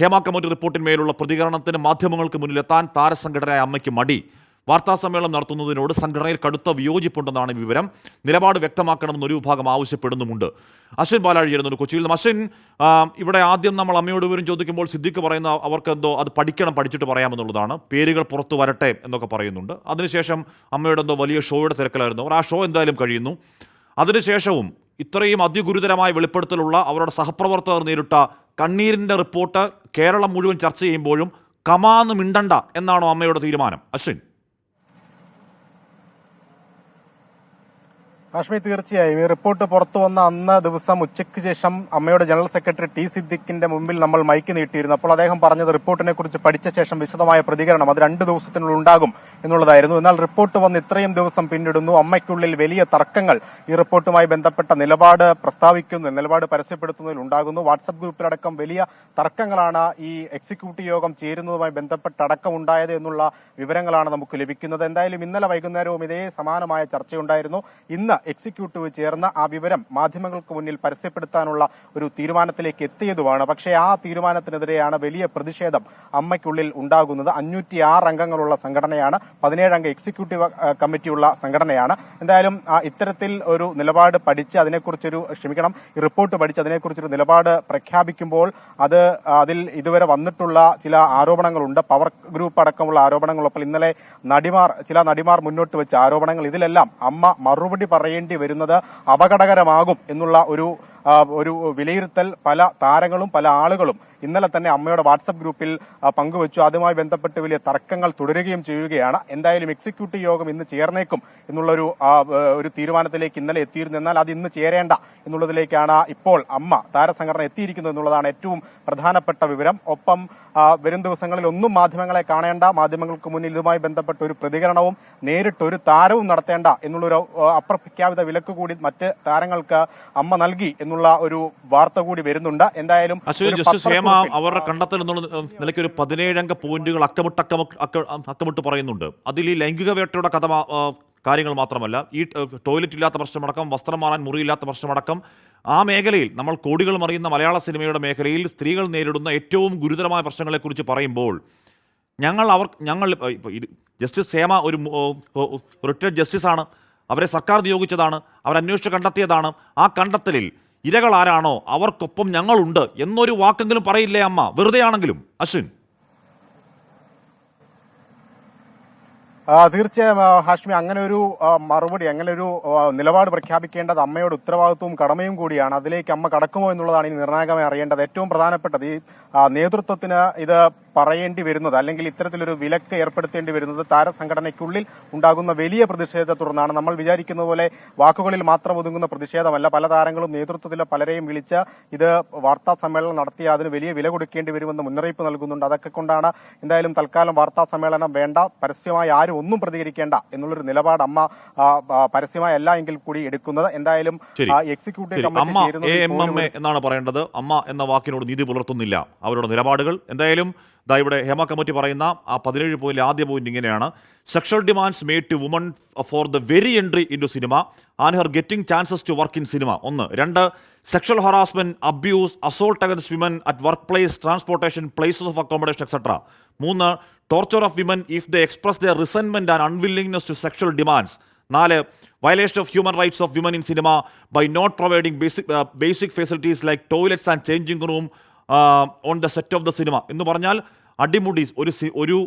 ഹേമ റിപ്പോർട്ടിന്മേലുള്ള പ്രതികരണത്തിന് മാധ്യമങ്ങൾക്ക് മുന്നിലെത്താൻ താരസംഘടനയായ അമ്മയ്ക്ക് മടി. വാർത്താസമ്മേളനം നടത്തുന്നതിനോട് സംഘടനയിൽ കടുത്ത വിയോജിപ്പുണ്ടെന്നാണ് വിവരം. നിലപാട് വ്യക്തമാക്കണമെന്ന് ഒരു വിഭാഗം ആവശ്യപ്പെടുന്നുമുണ്ട്. അശ്വിൻ ബാലാഴി ചേരുന്നുണ്ട് കൊച്ചിയിൽ നിന്ന് അശ്വിൻ ഇവിടെ ആദ്യം നമ്മൾ അമ്മയോട് വിവരം ചോദിക്കുമ്പോൾ സിദ്ദിഖ് പറയുന്ന അവർക്ക് എന്തോ അത് പഠിക്കണം പഠിച്ചിട്ട് പറയാമെന്നുള്ളതാണ്. പേരുകൾ പുറത്തു വരട്ടെ എന്നൊക്കെ പറയുന്നുണ്ട്. അതിനുശേഷം അമ്മയുടെ എന്തോ വലിയ ഷോയുടെ തിരക്കിലായിരുന്നു. അവർ ആ ഷോ എന്തായാലും കഴിയുന്നു. അതിനുശേഷവും ഇത്രയും അതിഗുരുതരമായ വെളിപ്പെടുത്തലുള്ള അവരുടെ സഹപ്രവർത്തകർ നേരിട്ട കണ്ണീരിന്റെ റിപ്പോർട്ട് കേരളം മുഴുവൻ ചർച്ച ചെയ്യുമ്പോഴും കമാന്ന് മിണ്ടണ്ട എന്നാണോ അമ്മയുടെ തീരുമാനം. അശ്വിൻ. കാശ്മീർ തീർച്ചയായും. ഈ റിപ്പോർട്ട് പുറത്തു വന്ന അന്ന് ദിവസം ഉച്ചയ്ക്ക് ശേഷം അമ്മയുടെ ജനറൽ സെക്രട്ടറി ടി സിദ്ദിഖിന്റെ മുമ്പിൽ നമ്മൾ മൈക്ക് നീട്ടിയിരുന്നു. അപ്പോൾ അദ്ദേഹം പറഞ്ഞത് റിപ്പോർട്ടിനെ കുറിച്ച് പഠിച്ച ശേഷം വിശദമായ പ്രതികരണം അത് രണ്ട് ദിവസത്തിനുള്ളിൽ ഉണ്ടാകും എന്നുള്ളതായിരുന്നു. എന്നാൽ റിപ്പോർട്ട് വന്ന് ഇത്രയും ദിവസം പിന്നിടുന്നു. അമ്മയ്ക്കുള്ളിൽ വലിയ തർക്കങ്ങൾ ഈ റിപ്പോർട്ടുമായി ബന്ധപ്പെട്ട നിലപാട് പ്രസ്താവിക്കുന്നു നിലപാട് പരസ്യപ്പെടുത്തുന്നതിൽ ഉണ്ടാകുന്നു. വാട്സപ്പ് ഗ്രൂപ്പിലടക്കം വലിയ തർക്കങ്ങളാണ് ഈ എക്സിക്യൂട്ടീവ് യോഗം ചേരുന്നതുമായി ബന്ധപ്പെട്ടടക്കം ഉണ്ടായത് എന്നുള്ള വിവരങ്ങളാണ് നമുക്ക് ലഭിക്കുന്നത്. എന്തായാലും ഇന്നലെ വൈകുന്നേരവും ഇതേ സമാനമായ ചർച്ചയുണ്ടായിരുന്നു. ഇന്ന് എക്സിക്യൂട്ടീവ് ചേർന്ന് ആ വിവരം മാധ്യമങ്ങൾക്ക് മുന്നിൽ പരസ്യപ്പെടുത്താനുള്ള ഒരു തീരുമാനത്തിലേക്ക് എത്തിയതുമാണ്. പക്ഷേ ആ തീരുമാനത്തിനെതിരെയാണ് വലിയ പ്രതിഷേധം അമ്മയ്ക്കുള്ളിൽ ഉണ്ടാകുന്നത്. അഞ്ഞൂറ്റി ആറ് അംഗങ്ങളുള്ള സംഘടനയാണ് പതിനേഴ് അംഗ എക്സിക്യൂട്ടീവ് കമ്മിറ്റിയുള്ള സംഘടനയാണ്. എന്തായാലും ഇത്തരത്തിൽ ഒരു നിലപാട് പഠിച്ച് അതിനെക്കുറിച്ചൊരു ക്ഷമിക്കണം. റിപ്പോർട്ട് പഠിച്ച് അതിനെക്കുറിച്ചൊരു നിലപാട് പ്രഖ്യാപിക്കുമ്പോൾ അത് അതിൽ ഇതുവരെ വന്നിട്ടുള്ള ചില ആരോപണങ്ങളുണ്ട്. പവർ ഗ്രൂപ്പ് അടക്കമുള്ള ആരോപണങ്ങളൊപ്പം ഇന്നലെ നടിമാർ ചില നടിമാർ മുന്നോട്ട് വെച്ച ആരോപണങ്ങൾ. ഇതിലെല്ലാം അമ്മ മറുപടി പറയേണ്ടി വരുന്നത് അപകടകരമാകും എന്നുള്ള ഒരു ഒരു വിലയിരുത്തൽ പല താരങ്ങളും പല ആളുകളും ഇന്നലെ തന്നെ അമ്മയുടെ വാട്സപ്പ് ഗ്രൂപ്പിൽ പങ്കുവച്ചു. അതുമായി ബന്ധപ്പെട്ട് വലിയ തർക്കങ്ങൾ തുടരുകയും ചെയ്യുകയാണ്. എന്തായാലും എക്സിക്യൂട്ടീവ് യോഗം ഇന്ന് ചേർന്നേക്കും എന്നുള്ളൊരു ഒരു തീരുമാനത്തിലേക്ക് ഇന്നലെ എത്തിയിരുന്നു. എന്നാൽ അത് ഇന്ന് ചേരേണ്ട എന്നുള്ളതിലേക്കാണ് ഇപ്പോൾ അമ്മ താരസംഘടന എത്തിയിരിക്കുന്നത് എന്നുള്ളതാണ് ഏറ്റവും പ്രധാനപ്പെട്ട വിവരം. ഒപ്പം വരും ദിവസങ്ങളിൽ ഒന്നും മാധ്യമങ്ങളെ കാണേണ്ട മാധ്യമങ്ങൾക്ക് മുന്നിൽ ഇതുമായി ബന്ധപ്പെട്ട ഒരു പ്രതികരണവും നേരിട്ട് ഒരു താരവും നടത്തേണ്ട എന്നുള്ളൊരു അപ്രഖ്യാപിത വിലക്ക് കൂടി മറ്റ് താരങ്ങൾക്ക് അമ്മ നൽകി എന്നുള്ള ഒരു വാർത്ത കൂടി വരുന്നുണ്ട്. എന്തായാലും പത്രക്കുറിപ്പിൽ, അവരുടെ കണ്ടെത്തൽ എന്നുള്ള നിലയ്ക്ക് ഒരു പതിനേഴംഗ പോയിന്റുകൾ അക്കമിട്ട് അക്കമ- അക്കമിട്ട് പറയുന്നുണ്ട്. അതിൽ ഈ ലൈംഗിക വേട്ടയുടെ കഥ കാര്യങ്ങൾ മാത്രമല്ല ഈ ടോയ്ലറ്റ് ഇല്ലാത്ത പ്രശ്നമടക്കം വസ്ത്രം മാറാൻ മുറിയില്ലാത്ത പ്രശ്നമടക്കം ആ മേഖലയിൽ നമ്മൾ കോടികൾ മറിയുന്ന മലയാള സിനിമയുടെ മേഖലയിൽ സ്ത്രീകൾ നേരിടുന്ന ഏറ്റവും ഗുരുതരമായ പ്രശ്നങ്ങളെക്കുറിച്ച് പറയുമ്പോൾ ഞങ്ങൾ അവർ ഞങ്ങൾ ജസ്റ്റിസ് സേമ ഒരു റിട്ടയർഡ് ജസ്റ്റിസാണ്. അവരെ സർക്കാർ നിയോഗിച്ചതാണ്. അവരന്വേഷിച്ച് കണ്ടെത്തിയതാണ്. ആ കണ്ടെത്തലിൽ ഇരകൾ ആരാണോ അവർക്കൊപ്പം ഞങ്ങളുണ്ട്. എന്നൊരു വാക്കെങ്കിലും പറയില്ലേ അമ്മ? വെറുതെ ആണെങ്കിലും അശ്വിൻ തീർച്ചയായും ഹാഷ്മി അങ്ങനെ ഒരു മറുപടി അങ്ങനെ ഒരു നിലപാട് പ്രഖ്യാപിക്കേണ്ടത് അമ്മയുടെ ഉത്തരവാദിത്വവും കടമയും കൂടിയാണ്. അതിലേക്ക് അമ്മ കടക്കുമോ എന്നുള്ളതാണ് ഇനി നിർണായകമായി അറിയേണ്ടത്. ഏറ്റവും പ്രധാനപ്പെട്ടത് ഈ നേതൃത്വത്തിന് ഇത് പറയേണ്ടി വരുന്നത് അല്ലെങ്കിൽ ഇത്തരത്തിലൊരു വിലക്ക് ഏർപ്പെടുത്തേണ്ടി വരുന്നത് താരസംഘടനയ്ക്കുള്ളിൽ ഉണ്ടാകുന്ന വലിയ പ്രതിഷേധത്തെ തുടർന്നാണ്. നമ്മൾ വിചാരിക്കുന്ന പോലെ വാക്കുകളിൽ മാത്രം ഒതുങ്ങുന്ന പ്രതിഷേധമല്ല. പല താരങ്ങളും നേതൃത്വത്തിലെ പലരെയും വിളിച്ച് ഇത് വാർത്താ സമ്മേളനം നടത്തി അതിന് വലിയ വില കൊടുക്കേണ്ടി വരുമെന്ന് മുന്നറിയിപ്പ് നൽകുന്നുണ്ട്. അതൊക്കെ കൊണ്ടാണ് എന്തായാലും തൽക്കാലം വാർത്താ സമ്മേളനം വേണ്ട. പരസ്യമായി ആരും ഒന്നും പ്രതികരിക്കേണ്ട എന്നുള്ളൊരു നിലപാട് അമ്മ ആ, ആ, പരസ്യമായി അല്ല എങ്കിൽ കൂടി എടുക്കുന്നത്. എന്തായാലും എക്സിക്യൂട്ടീവ് കമ്മിറ്റി എന്നാണ് പറയേണ്ടത്. അമ്മ എന്ന വാക്കിനോട് നീതി പുലർത്തുന്നില്ല. അവരുടെ നിലപാടുകൾ. എന്തായാലും ദാ ഇവിടെ ഹേമ കമ്മിറ്റി പറയുന്ന ആ പതിനേഴ് പോയിന്റ് ആദ്യ പോയിന്റ് ഇങ്ങനെയാണ്. Sexual demands made to woman for the very entry into cinema and her getting chances to work in cinema ഒന്ന്. രണ്ട് sexual harassment abuse assault against women at work place transportation places of accommodation etcetera മൂന്ന് torture of women if the express the resentment and unwillingness to sexual demands നാല് violation of human rights of women in cinema by not providing basic basic facilities like toilets and changing room on the set of the cinema എന്ന് പറഞ്ഞാൽ അടിമുടി ഒരു ഒരു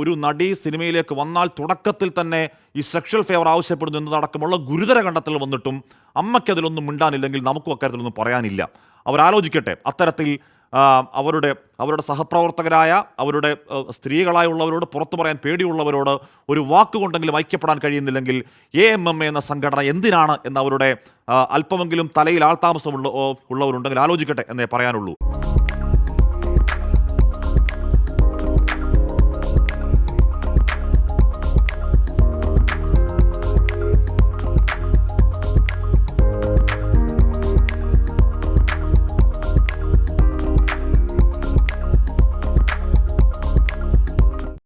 ഒരു നടി സിനിമയിലേക്ക് വന്നാൽ തുടക്കത്തിൽ തന്നെ ഈ സെക്ഷൽ ഫേവർ ആവശ്യപ്പെടുന്നു എന്നതടക്കമുള്ള ഗുരുതര കണ്ടെത്തൽ വന്നിട്ടും അമ്മയ്ക്കതിലൊന്നും മിണ്ടാനില്ലെങ്കിൽ നമുക്കും അക്കാര്യത്തിലൊന്നും പറയാനില്ല. അവരാലോചിക്കട്ടെ അത്തരത്തിൽ അവരുടെ അവരുടെ സഹപ്രവർത്തകരായ അവരുടെ സ്ത്രീകളായ സ്ത്രീകളായുള്ളവരോട് പുറത്തു പറയാൻ പേടിയുള്ളവരോട് ഒരു വാക്കുകൊണ്ടെങ്കിലും ഐക്യപ്പെടാൻ കഴിയുന്നില്ലെങ്കിൽ എ എം എം എന്ന സംഘടന എന്തിനാണ് എന്ന് അവരുടെ അല്പമെങ്കിലും തലയിൽ ആൾതാമസമുള്ള ഉള്ളവരുണ്ടെങ്കിൽ ആലോചിക്കട്ടെ എന്നേ പറയാനുള്ളൂ.